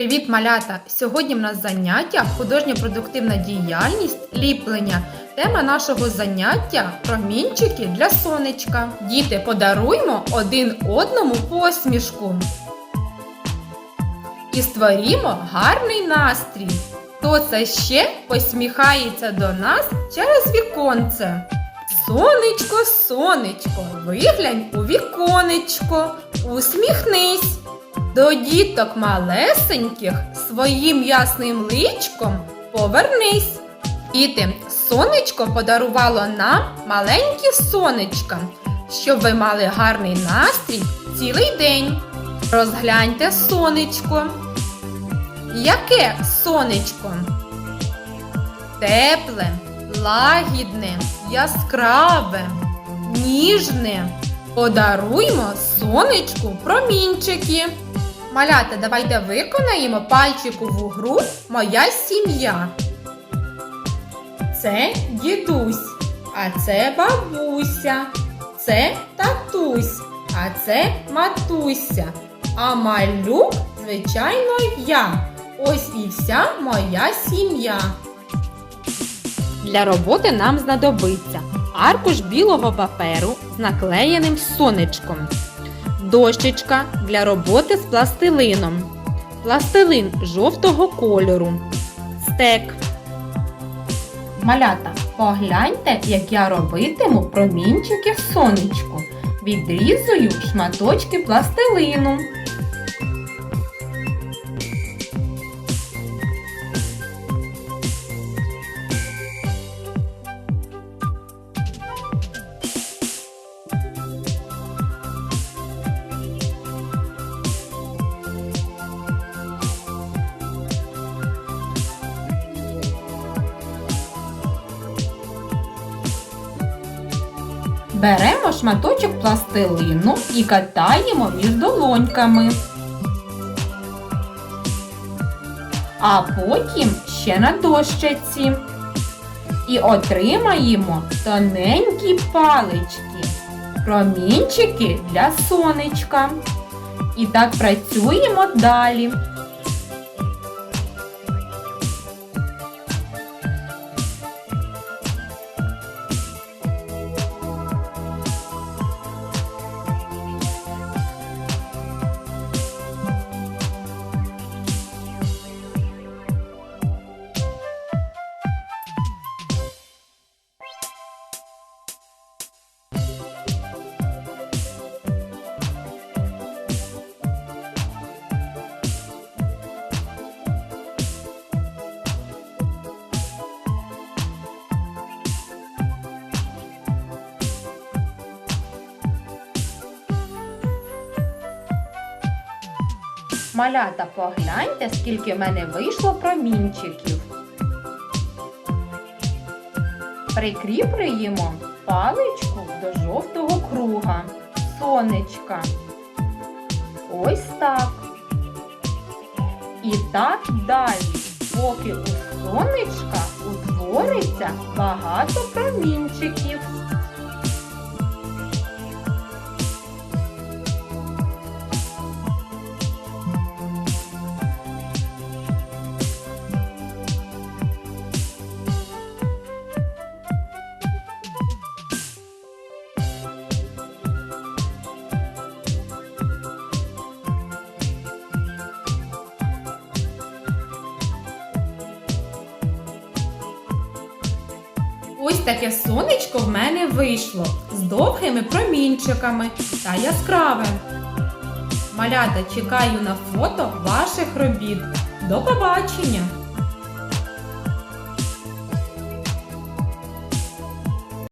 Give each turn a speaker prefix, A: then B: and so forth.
A: Привіт, малята! Сьогодні в нас заняття художньо-продуктивна діяльність ліплення. Тема нашого заняття промінчики для сонечка. Діти, подаруймо один одному посмішку. І створімо гарний настрій. Хто це ще посміхається до нас через віконце? Сонечко, сонечко, виглянь у віконечко, усміхнись. До діток малесеньких своїм ясним личком повернись. Діти, сонечко подарувало нам маленькі сонечка, щоб ви мали гарний настрій цілий день. Розгляньте сонечко. Яке сонечко? Тепле, лагідне, яскраве, ніжне. Подаруймо сонечку промінчики. Малята, давайте виконаємо пальчикову гру Моя сім'я. Це дідусь, а це бабуся, це татусь, а це матуся. А малюк, звичайно, я. Ось і вся моя сім'я. Для роботи нам знадобиться аркуш білого паперу з наклеєним сонечком, дощечка для роботи з пластилином, пластилин жовтого кольору, стек. Малята, погляньте, як я робитиму промінчики в сонечку. Відрізую шматочки пластилину. Беремо шматочок пластилину і катаємо між долоньками. А потім ще на дощечці. І отримаємо тоненькі палички, промінчики для сонечка. І так працюємо далі. Малята, погляньте, скільки в мене вийшло промінчиків. Прикріплюємо паличку до жовтого круга, сонечка. Ось так. І так далі, поки у сонечка утвориться багато промінчиків. Ось таке сонечко в мене вийшло з довгими промінчиками та яскравим. Малята чекаю на фото ваших робіт. До побачення!